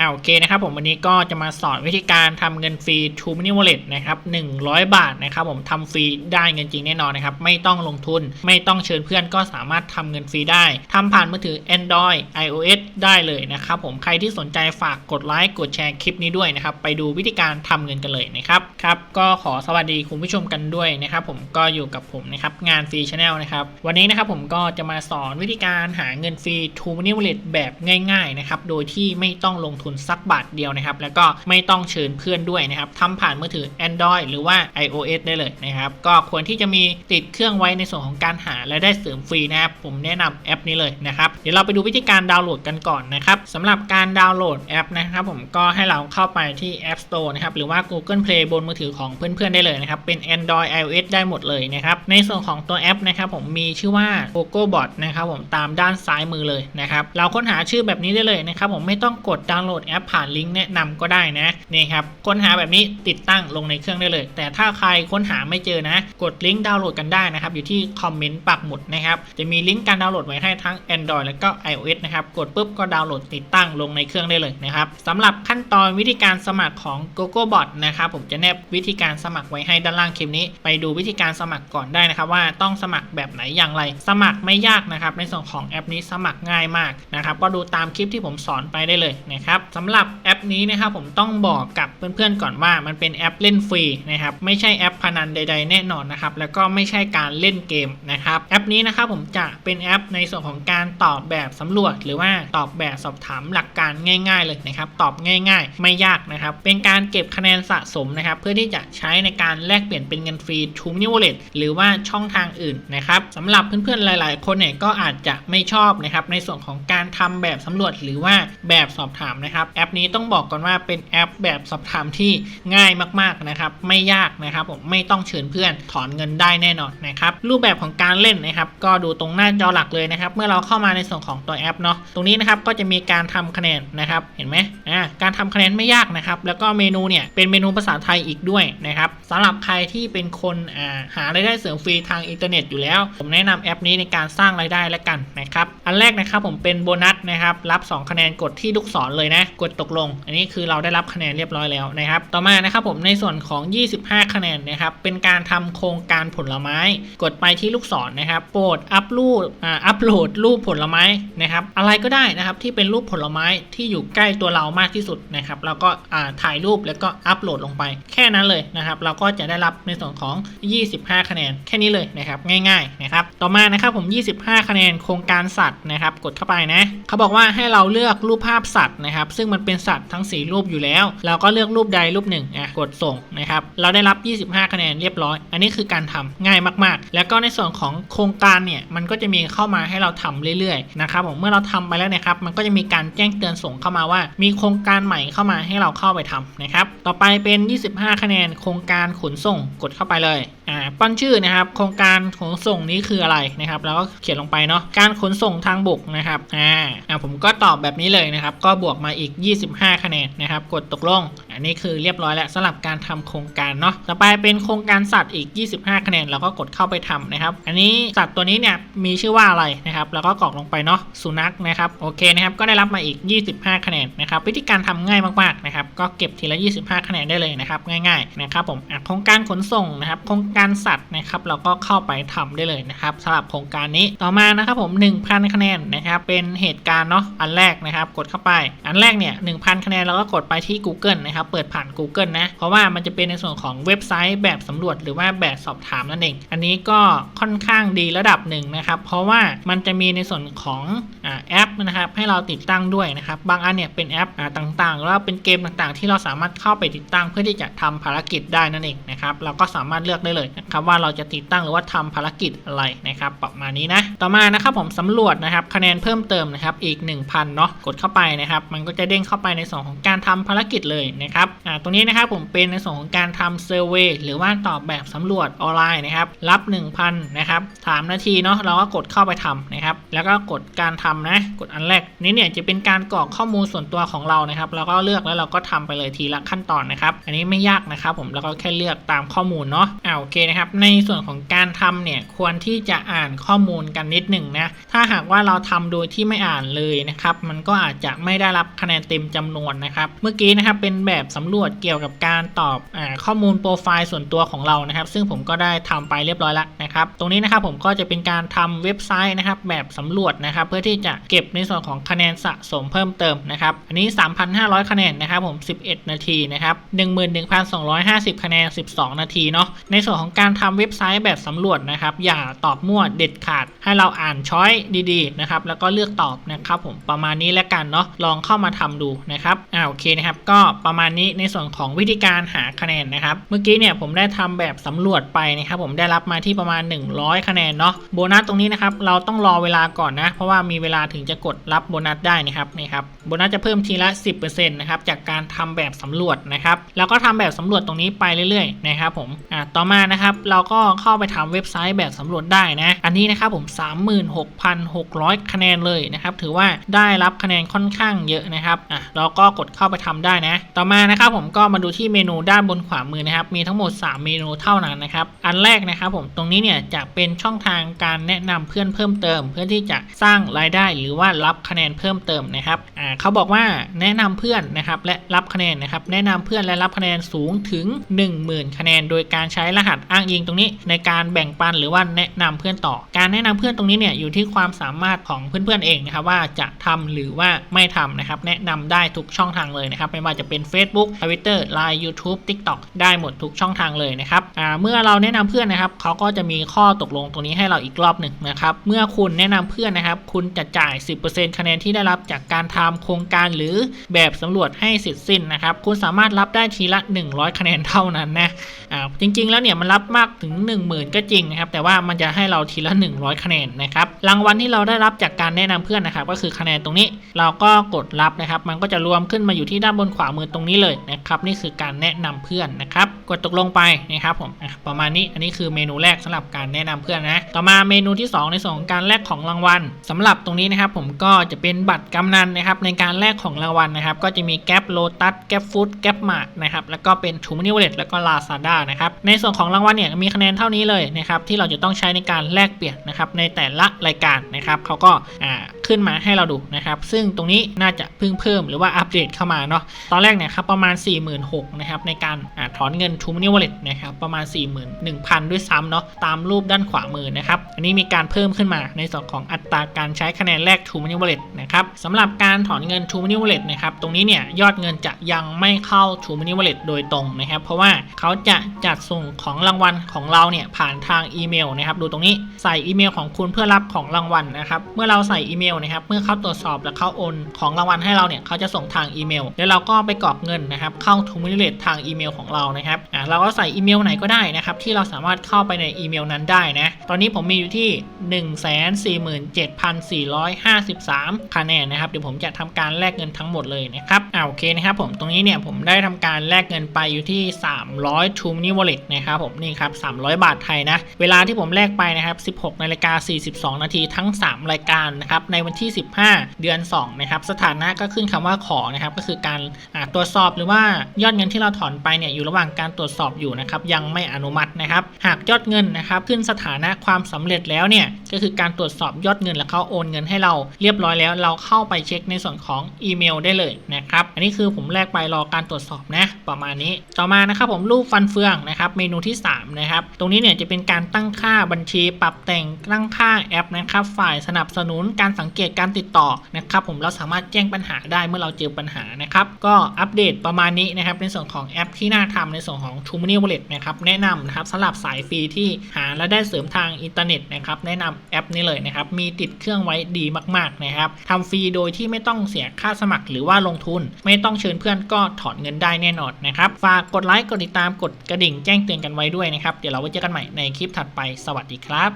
อ่าโอเคนะครับผมวันนี้ก็จะมาสอนวิธีการทำเงินฟรี True Money Wallet นะครับ100 บาทนะครับผมทำฟรีได้เงินจริงแน่นอนนะครับไม่ต้องลงทุนไม่ต้องเชิญเพื่อนก็สามารถทำเงินฟรีได้ทำผ่านมือถือ Android iOS ได้เลยนะครับผมใครที่สนใจฝากกดไลค์กดแชร์คลิปนี้ด้วยนะครับไปดูวิธีการทำเงินกันเลยนะครับครับก็ขอสวัสดีคุณผู้ชมกันด้วยนะครับผมก็อยู่กับผมนะครับงานฟรีชาแนลนะครับวันนี้นะครับผมก็จะมาสอนวิธีการหาเงินฟรี True Money Wallet แบบง่ายๆนะครับโดยที่ไม่ต้องลงทุนสักบาทเดียวนะครับ แล้วก็ไม่ต้องเชิญเพื่อนด้วยนะครับทำผ่านมือถือ Android หรือว่า iOS ได้เลยนะครับ ก็ควรที่จะมีติดเครื่องไว้ในส่วนของการหารายได้เสริมฟรีนะครับ ผมแนะนำแอปนี้เลยนะครับ เดี๋ยวเราไปดูวิธีการดาวน์โหลดกันก่อนนะครับสำหรับการดาวน์โหลดแอปนะครับ ผมก็ให้เราเข้าไปที่ App Store นะครับ หรือว่า Google Play บนมือถือของเพื่อนๆได้เลยนะครับ เป็น Android iOS ได้หมดเลยนะครับ ในส่วนของตัวแอปนะครับ ผมมีชื่อว่า g o g o Bot นะครับ ผมตามด้านซ้ายมือเลยนะครับ เราค้นหาชื่อแบบนี้ได้เลยนะครับ ผมไม่ต้องกดดาวน์โหลดดแอปผ่านลิงก์แนะนำก็ได้นะนี่ครับค้นหาแบบนี้ติดตั้งลงในเครื่องได้เลย แต่ถ้าใครค้นหาไม่เจอนะ กดลิงก์ดาวน์โหลดกันได้นะครับอยู่ที่คอมเมนต์ปักหมุดนะครับจะมีลิงก์การดาวน์โหลดไว้ให้ทั้ง Android แล้วก็ iOS นะครับกดปุ๊บก็ดาวน์โหลดติดตั้งลงในเครื่องได้เลยนะครับสำหรับขั้นตอนวิธีการสมัครของ g o g o Bot นะครับผมจะแนบวิธีการสมัครไว้ให้ด้านล่างคลิปนี้ ไปดูวิธีการสมัครก่อนได้นะครับ ว่าต้องสมัครแบบไหนอย่างไร สมัครไม่ยากนะครับในส่วนของแอปนี้สมัครง่ายมากนะครับก็ดูตามคลิปที่ผมสอนไปได้เลยนะครับสำหรับแอปนี้นะครับผมต้องบอกกับเพื่อนๆก่อนว่ามันเป็นแอปเล่นฟรีนะครับไม่ใช่แอปพนันใด ๆ แน่นอนนะครับแล้วก็ไม่ใช่การเล่นเกมนะครับแอปนี้นะครับผมจะเป็นแอปในส่วนของการตอบแบบสำรวจ หรือว่าตอบแบบสอบถามหลักการง่าย ๆ เลยนะครับตอบง่าย ๆ ไม่ยากนะครับเป็นการเก็บคะแนนสะสมนะครับเพื่อที่จะใช้ในการแลกเปลี่ยนเป็นเงินฟรี True Money Wallet หรือว่าช่องทางอื่นนะครับสำหรับเพื่อนๆหลาย ๆ คนเนี่ยก็อาจจะไม่ชอบนะครับในส่วนของการทำแบบสำรวจหรือว่าแบบสอบถามนะครับแอปนี้ต้องบอกก่อนว่าเป็นแอปแบบสอบถามที่ง่ายมากๆนะครับไม่ยากนะครับผมไม่ต้องเชิญเพื่อนถอนเงินได้แน่นอนนะครับรูปแบบของการเล่นนะครับก็ดูตรงหน้าจอหลักเลยนะครับเมื่อเราเข้ามาในส่วนของตัวแอปเนาะตรงนี้นะครับก็จะมีการทำคะแนนนะครับเห็นไหมอ่าการทำคะแนนไม่ยากนะครับแล้วก็เมนูเนี่ยเป็นเมนูภาษาไทยอีกด้วยนะครับสำหรับใครที่เป็นคนอ่าหารายได้เสริมฟรีทางอินเทอร์เน็ตอยู่แล้ว ผมแนะนำแอปนี้ในการสร้างรายได้แล้วกันนะครับอันแรกนะครับผมเป็นโบนัสนะครับรับ 2 คะแนนกดที่ลูกศรเลยนะกดตกลง อันนี้คือเราได้รับคะแนนเรียบร้อยแล้วนะครับ ต่อมานะครับผมในส่วนของ 25 คะแนนนะครับ เป็นการทำโครงการผลไม้ กดไปที่ลูกศรนะครับ โปรดอัพรูปอ่าอัพโหลดรูปผลไม้นะครับ อะไรก็ได้นะครับที่เป็นรูปผลไม้ที่อยู่ใกล้ตัวเรามากที่สุดนะครับเราก็อ่าถ่ายรูปแล้วก็อัพโหลดลงไป แค่นั้นเลยนะครับ เราก็จะได้รับในส่วนของ 25 คะแนนแค่นี้เลยนะครับง่ายๆนะครับต่อมานะครับผม 25 คะแนนโครงการสัตว์นะครับ กดเข้าไปนะเขาบอกว่าให้เราเลือกรูปภาพสัตว์นะครับซึ่งมันเป็นสัตว์ทั้ง 4 รูปอยู่แล้ว เราก็เลือกรูปใดรูปหนึ่งอะกดส่งนะครับเราได้รับ 25 คะแนนเรียบร้อย อันนี้คือการทำง่ายมากๆ แล้วก็ในส่วนของโครงการเนี่ยมันก็จะมีเข้ามาให้เราทำเรื่อยๆนะครับผมเมื่อเราทำไปแล้วนะครับมันก็จะมีการแจ้งเตือนส่งเข้ามาว่า มีโครงการใหม่เข้ามาให้เราเข้าไปทำนะครับต่อไปเป็น 25 คะแนน โครงการขนส่งกดเข้าไปเลยอ่าป้อนชื่อนะครับโครงการขนส่งนี้คืออะไรนะครับแล้วก็เขียนลงไปเนาะการขนส่งทางบกนะครับอ่าอ่าผมก็ตอบแบบนี้เลยนะครับก็บวกมาอีก25 คะแนนนะครับ กดตกลง อันนี้คือเรียบร้อยแล้วสำหรับการทำโครงการเนาะต่อไปเป็นโครงการสัตว์อีก 25 คะแนนเราก็กดเข้าไปทำนะครับ อันนี้สัตว์ตัวนี้เนี่ยมีชื่อว่าอะไรนะครับแล้วก็กรอกลงไปเนาะสุนัขนะครับโอเคนะครับก็ได้รับมาอีก 25 คะแนนนะครับวิธีการทำง่ายมากๆนะครับก็เก็บทีละ 25 คะแนนได้เลยนะครับง่ายๆนะครับผมโครงการขนส่งนะครับโครงการสัตว์นะครับเราก็เข้าไปทำได้เลยนะครับสำหรับโครงการนี้ต่อมานะครับผม 1,000 คะแนนนะครับเป็นเหตุการณ์เนาะอันแรกนะครับกดเข้าไป อันแรกเนี่ย1,000 คะแนนเราก็กดไปที่ Google นะครับเปิดผ่าน Google นะ เพราะว่ามันจะเป็นในส่วนของเว็บไซต์แบบสำรวจหรือว่าแบบสอบถามนั่นเอง อันนี้ก็ค่อนข้างดีระดับหนึ่งนะครับ เพราะว่ามันจะมีในส่วนของ แอปนะครับให้เราติดตั้งด้วยนะครับบางอันเนี่ยเป็นแอปต่างๆ แล้วเป็นเกมต่างๆ ที่เราสามารถเข้าไปติดตั้งเพื่อที่จะทำภารกิจได้นั่นเองนะครับเราก็สามารถเลือกได้เลยนะครับว่าเราจะติดตั้งหรือว่าทำภารกิจอะไรนะครับประมาณนี้นะต่อมานะครับผมสำรวจนะครับคะแนนเพิ่มเติมนะครับอีก 1,000เนาะกดเข้าไปนะครับมันก็จะเด้งเข้าไปในส่วนของการทำภารกิจเลยนะครับอ่าตรงนี้นะครับผมเป็นในส่วนของการทำเซอร์เวยหรือว่าตอบแบบสำรวจออนไลน์นะครับรับ 1,000นะครับ3นาทีเนาะเราก็กดเข้าไปทำนะครับแล้วก็กดการทำนะ กดอันแรกนี่เนี่ยจะเป็นการกรอกข้อมูลส่วนตัวของเรานะครับเราก็เลือกแล้วเราก็ทำไปเลยทีละขั้นตอนนะครับ อันนี้ไม่ยากนะครับ ผมแล้วก็แค่เลือกตามข้อมูลเนาะอ่าโอเคนะครับในส่วนของการทำเนี่ยควรที่จะอ่านข้อมูลกันนิดหนึ่งนะถ้าหากว่าเราทำโดยที่ไม่อ่านเลยนะครับมันก็อาจจะไม่ได้รับคะแนนเต็มจำนวนนะครับเมื่อกี้นะครับเป็นแบบสำรวจเกี่ยวกับการตอบอาข้อมูลโปรไฟล์ส่วนตัวของเรานะครับ ซึ่งผมก็ได้ทำไปเรียบร้อยแล้วนะครับ ตรงนี้นะครับผมก็จะเป็นการทำเว็บไซต์นะครับแบบสำรวจนะครับเพื่อที่จะเก็บในส่วนของคะแนนสะสมเพิ่มเติมนะครับ อันนี้ 3,500 คะแนนนะครับผม 11 นาทีนะครับ 11,250 คะแนน 12 นาทีเนาะ ในส่วนของการทำเว็บไซต์แบบสำรวจนะครับ อย่าตอบมั่วเด็ดขาด ให้เราอ่านช้อยดีๆนะครับ แล้วก็เลือกตอบนะครับผม ประมาณนี้แล้วกันเนาะ ลองเข้ามาทำดูนะครับ อ่าโอเคนะครับ ก็ประมาณนี้ในส่วนของวิธีการหาคะแนนนะครับ เมื่อกี้เนี่ยผมได้ทำแบบสำรวจไปนะครับผมได้รับมาที่ประมาณ 100 คะแนนเนาะ โบนัสตรงนี้นะครับ เราต้องรอเวลาก่อนนะ เพราะว่ามีเวลาถึงจะกดรับโบนัสได้นะครับนี่ครับโบนัสจะเพิ่มทีละ 10%นะครับจากการทำแบบสำรวจนะครับแล้วก็ทำแบบสำรวจตรงนี้ไปเรื่อยๆนะครับผมอ่าต่อมานะครับเราก็เข้าไปทำเว็บไซต์แบบสำรวจได้นะอันนี้นะครับผม 36,600 คะแนนเลยนะครับถือว่าได้รับคะแนนค่อนข้างเยอะนะครับอะเราก็กดเข้าไปทำได้นะ ต่อมานะครับผมก็มาดูที่เมนูด้านบนขวามือนะครับมีทั้งหมด 3 เมนูเท่านั้นนะครับอันแรกนะครับผมตรงนี้เนี่ยจะเป็นช่องทางการแนะนำเพื่อนเพิ่มเติม เพื่อที่จะสร้างรายได้หรือว่ารับคะแนนเพิ่มเติมนะครับอ่าเขาบอกว่าแนะนำเพื่อนนะครับและรับคะแนนนะครับแนะนำเพื่อนและรับคะแนนสูงถึง 10,000 คะแนน โดยการใช้รหัสอ้างอิงตรงนี้ ในการแบ่งปันหรือว่าแนะนำเพื่อนต่อ การแนะนำเพื่อนตรงนี้เนี่ยอยู่ที่ความสามารถของเพื่อนๆเองนะครับว่าจะทำหรือว่าไม่ทำนะครับแนะนำได้ทุกช่องทางเลยนะครับไม่ว่าจะเป็น Facebook Twitter Line YouTube TikTok ได้หมดทุกช่องทางเลยนะครับเมื่อเราแนะนำเพื่อนนะครับเขาก็จะมีข้อตกลงตรงนี้ให้เราอีกรอบหนึ่งนะครับเมื่อคุณแนะนำเพื่อนนะครับ คุณจะจ่าย 10%คะแนนที่ได้รับจากการทำโครงการหรือแบบสำรวจให้เสร็จสิ้นนะครับ คุณสามารถรับได้ทีละ 100 คะแนนเท่านั้นนะอ่าจริง ๆ แล้วเนี่ยมันรับมากถึง 10,000 ก็จริงนะครับ แต่ว่ามันจะให้เราทีละ 100 คะแนนนะครับ รางวัลที่เราได้รับจากการแนะนำเพื่อนนะครับ ก็คือคะแนนตรงนี้ เราก็กดรับนะครับ มันก็จะรวมขึ้นมาอยู่ที่ด้านบนขวามือตรงนี้เลยนะครับนี่คือการแนะนำเพื่อนนะครับ กดตกลงไปนะครับผมประมาณนี้อันนี้คือเมนูแรกสำหรับการแนะนำเพื่อนนะต่อมาเมนูที่ 2 ในส่วนของการแลกของรางวัลสำหรับตรงนี้นะครับผมก็จะเป็นบัตรกำนันนะครับในการแลกของรางวัลนะครับก็จะมีแก๊ปโลตัสแก๊ปฟู้ดแก๊ปมาร์ทนะครับแล้วก็เป็นทูมินิวเลตแล้วก็ลาซาด้านะครับในส่วนของรางวัลเนี่ยมีคะแนนเท่านี้เลยนะครับที่เราจะต้องใช้ในการแลกเปลี่ยนนะครับในแต่ละรายการนะครับเขาก็อ่า ขึ้นมาให้เราดูนะครับ ซึ่งตรงนี้น่าจะเพิ่งเพิ่มหรือว่าอัปเดตเข้ามาเนาะตอนแรกเนี่ยครับประมาณ 46,000นะครับในการอถอนเงินทูมินิวเลตนะครับประมาณ 41,000 ด้วยซ้ำเนาะตามรูปด้านขวามือนะครับอันนี้มีการเพิ่มขึ้นมาในส่วนของอัตราการใช้คะแนนแลกทูมินิวเลตนะครับสำหรับการถอนเงินทูมินิวเลตนะครับตรงนี้เนี่ยยอดเงินจะยังไม่เข้าทูมินิวเลตโดยตรงนะครับ เพราะว่าเขาจะจัดส่งของรางวัลของเราเนี่ยผ่านทางอีเมลนะครับดูตรงนี้ใส่อีเมลของคุณเพื่อรับของรางวัลนะครับเมื่อเราใส่อีเมลนะครับเมื่อเขาตรวจสอบและเขาโอนของรางวัลให้เราเนี่ยเขาจะส่งทางอีเมล แล้วเราก็ไปกรอกเงินนะครับเข้าทูมิเลตทางอีเมลของเรานะครับอ่าเราก็ใส่อีเมลไหนก็ได้นะครับที่เราสามารถเข้าไปในอีเมลนั้นได้นะตอนนี้ผมมีอยู่ที่ 147,453คะแนนนะครับเดี๋ยวผมจะทำการแลกเงินทั้งหมดเลยนะครับอ่าโอเคนะครับผมตรงนี้เนี่ยผมได้ทำการแลกเงินไปอยู่ที่ 300 t o m i n i Wallet นะครับผมนี่ครับ300 บาทไทยนะเวลาที่ผมแลกไปนะครับ16นาฬิกา42 นาทีทั้ง 3 รายการนะครับในวันที่ 15 เดือน 2 นะครับ สถานะก็ขึ้นคำว่าขอนะครับ ก็คือการตรวจสอบหรือว่ายอดเงินที่เราถอนไปเนี่ยอยู่ระหว่างการตรวจสอบอยู่นะครับ ยังไม่อนุมัตินะครับ หากยอดเงินนะครับขึ้นสถานะความสำเร็จแล้วเนี่ยก็คือการตรวจสอบยอดเงินแล้วเขาโอนเงินให้เราเรียบร้อยแล้ว เราเข้าไปเช็คในส่วนของอีเมลได้เลยนะครับ อันนี้คือผมแลกไปรอการตรวจสอบนะ ประมาณนี้ ต่อมานะครับผมรูปฟันเฟืองนะครับเมนูที่ 3 นะครับ ตรงนี้เนี่ยจะเป็นการตั้งค่าบัญชีปรับแต่งตั้งค่าแอปนะครับ ฝ่ายสนับสนุนการสังเกตเการติดต่อนะครับผมเราสามารถแจ้งปัญหาได้เมื่อเราเจอปัญหานะครับก็อัปเดตประมาณนี้นะครับในส่วนของแอปที่น่าทำในส่วนของ t r u e Money Wallet นะครับแนะนำนะครับสำหรับสายฟรีที่หารายได้เสริมทางอินเทอร์เน็ตนะครับแนะนำแอปนี้เลยนะครับมีติดเครื่องไว้ดีมากๆนะครับทำฟรีโดยที่ไม่ต้องเสียค่าสมัครหรือว่าลงทุน ไม่ต้องเชิญเพื่อนก็ถอนเงินได้แน่นอนนะครับฝากกดไลค์กดติดตามกดกระดิ่งแจ้งเตือนกันไว้ด้วยนะครับเดี๋ยวเราไว้เจอกันใหม่ในคลิปถัดไปสวัสดีครับ